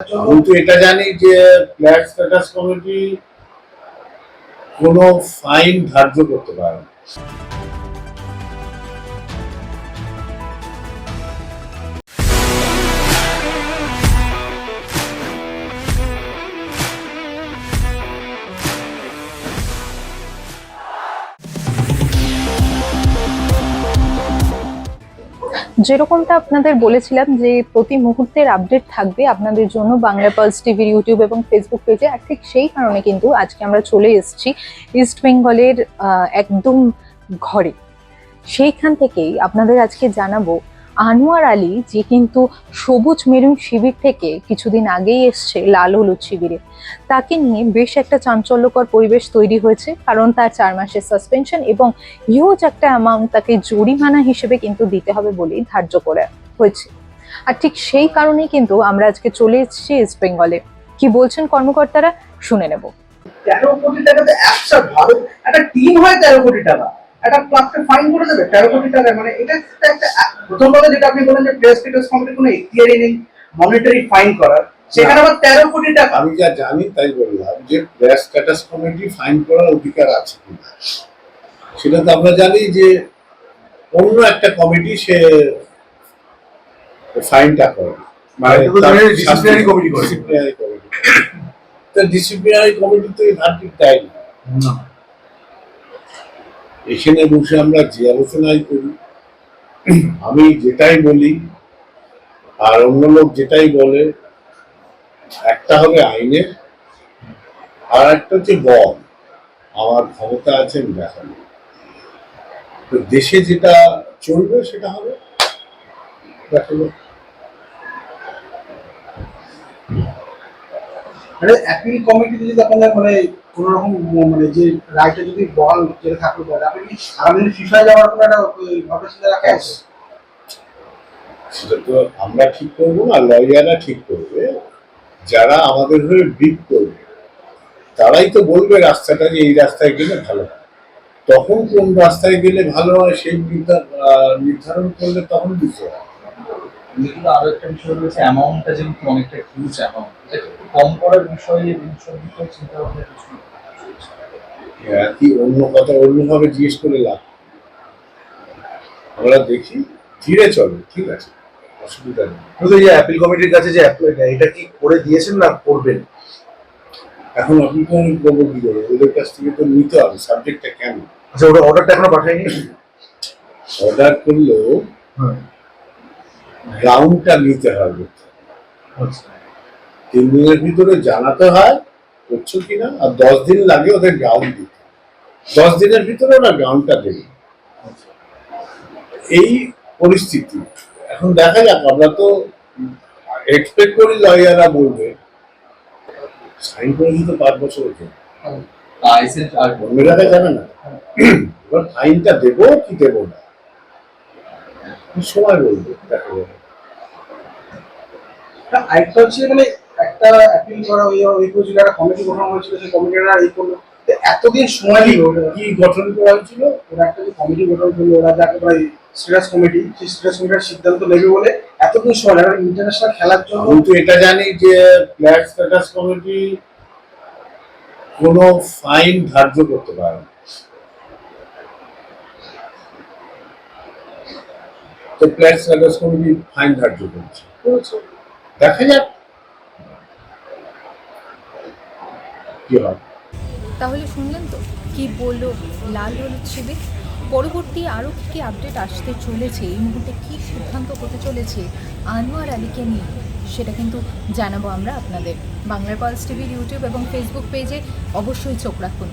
আমি তো এটা জানি যে ফ্ল্যাট স্ট্যাটাস কমিটি কোনো ফাইন ধার্য করতে পারে না। যেরকমটা আপনাদের বলেছিলাম যে প্রতি মুহূর্তের আপডেট থাকবে আপনাদের জন্য বাংলা পালস টিভির ইউটিউব এবং ফেসবুক পেজে আর ঠিক সেই কারণে কিন্তু আজকে আমরা চলে এসেছি ইস্ট বেঙ্গলের একদম ঘরে। সেইখান থেকেই আপনাদের আজকে জানাব আনোয়ার আলী, যে কিন্তু সবুজ মেরুন শিবির থেকে কিছুদিন আগেই এসছে লাল হলুদ শিবিরে। তাকে নিয়ে বেশ একটা চাঞ্চল্যকর পরিবেশ তৈরি হয়েছে, কারণ তার চার মাসের সাসপেনশন এবং হিউজ একটা অ্যামাউন্ট তাকে জরিমানা হিসেবে কিন্তু দিতে হবে বলেই ধার্য করে হয়েছে। আর ঠিক সেই কারণেই কিন্তু আমরা আজকে চলে এসেছি ইস্ট বেঙ্গলে কি বলছেন কর্মকর্তারা? শুনে নেব। তেরো কোটি টাকাতে একটা ভালো একটা টিম হয় তেরো কোটি টাকা। একটা ক্লাবকে ফাইন করে দেবে তেরো কোটি টাকা মানে এটা একটা প্রথম কথা যেটা আপনি বলেন যে স্টেটাস কমিটির কোনো এখতিয়ারই নেই মনিটারি ফাইন করার। সেখানে আবার তেরো কোটি টাকা। আমি যা জানি তাই বললাম যে স্ট্যাটাস কমিটি ফাইন করার অধিকার আছে কিনা। সেটা তো আমরা জানি যে অন্য একটা কমিটি সে ফাইনটা করে। মানে এটা তো জানি disciplinary committee করে। ডিসিপ্লিনারি কমিটি তো ডিসিপ্লিনারি কমিটি তো এই ভার্ডিক দেয় না। এখানে বসে আমরা যে আলোচনাই করি, আমি যেটাই বলি, আর অন্য লোক যেটাই বলে, একটা হবে আইনের আর একটা হচ্ছে বল। আমার ক্ষমতা আছে দেখাবো। তো দেশে যেটা চলবে, সেটা হবে? দেখাবো। মানে অ্যাপিল কমিটিতে যদি আপনাদের মানে কোন রকম মানে যে রায়টা যদি বল যেটা থাকতে পারে আপনি কি আগামী দিনে ফিফায় যাওয়ার কোনো একটা ভাবনা চিন্তা রাখা আছে? সেটা তো আমরা ঠিক করব না লয়াররা ঠিক করবে। যারা আমাদের হয়ে বিট করবে তারাই তো বলবে রাস্তাটা যে এই রাস্তায় গেলে ভালো হয়। তখন কোন রাস্তায় গেলে ভালো হয় সেই নির্ধারণ করলে তখন বিষয় হয় কিন্তু আরও একটা বিষয় রয়েছে অ্যামাউন্টটা যেহেতু অনেকটা হিউজ অ্যামাউন্ট কম করার বিষয়ে বিষয় চিন্তা ভাবনা কিছু হ্যাঁ, কি অন্য কথা অন্যভাবে জিজ্ঞেস করে লাভ? আমরা দেখি ধীরে চলে ঠিক আছে অসুবিধা নেই। কিন্তু এই যে অ্যাপিল কমিটির কাছে যে অ্যাপ্লাইটা এটা কি করে দিয়েছেন না করবেন? এখন আপনি তো আমি বলব কি করে ওদের কাছ থেকে তো নিতে হবে সাবজেক্টটা কেন? আচ্ছা ওটা অর্ডারটা এখনও পাঠায়নি? অর্ডার করলেও হ্যাঁ। গ্রাউন্ডটা নিতে হবে। আচ্ছা। তিন দিনের ভিতরে জানাতে হয় করছ কিনা? আর দশ দিন লাগে ওদের গ্রাউন্ড দিতে। দশ দিনের ভিতরে ওরা গ্রাউন্ডটা দেবে। এই পরিস্থিতি। এখন দেখা যাক আমরা তো এক্সপেক্ট করি লয়াররা বলবে। সাইন করে দিতে পাঁচ বছর হচ্ছে। অন্যরা জানে না। এবার ফাইনটা দেবো কি দেবো না? সময় বলব দেখা যাবে। একটা আরেকটা হচ্ছে মানে একটা অ্যাপিল করা ওই ওই প্রসিডিউর একটা কমিটি গঠন হয়েছিল সেই কমিটিরা এই করল। এতদিন সময় নিল কি গঠন করা হয়েছিল? ওরা একটা যে কমিটি গঠন করল ওরা যাকে বলে স্টেটাস কমিটি সেই স্টেটাস কমিটির সিদ্ধান্ত নেবে বলে এতদিন সময় লাগে ইন্টারন্যাশনাল খেলার জন্য আমি তো এটা জানি যে ফ্ল্যাট স্ট্যাটাস কমিটি কোনো ফাইন ধার্য করতে পারে না। তো ফ্ল্যাট স্ট্যাটাস কমিটি ফাইন ধার্য করেছে। দেখা যাক। কি হয়? তাহলে শুনলেন তো, কি বলল লাল হলুদ শিবির? পরবর্তী আরও কী কী আপডেট আসতে চলেছে? এই মুহূর্তে কী সিদ্ধান্ত হতে চলেছে? আনোয়ার আলীকে নিয়ে সেটা কিন্তু জানাব আমরা আপনাদের। বাংলার পালস টিভির ইউটিউব এবং ফেসবুক পেজে অবশ্যই চোখ রাখুন।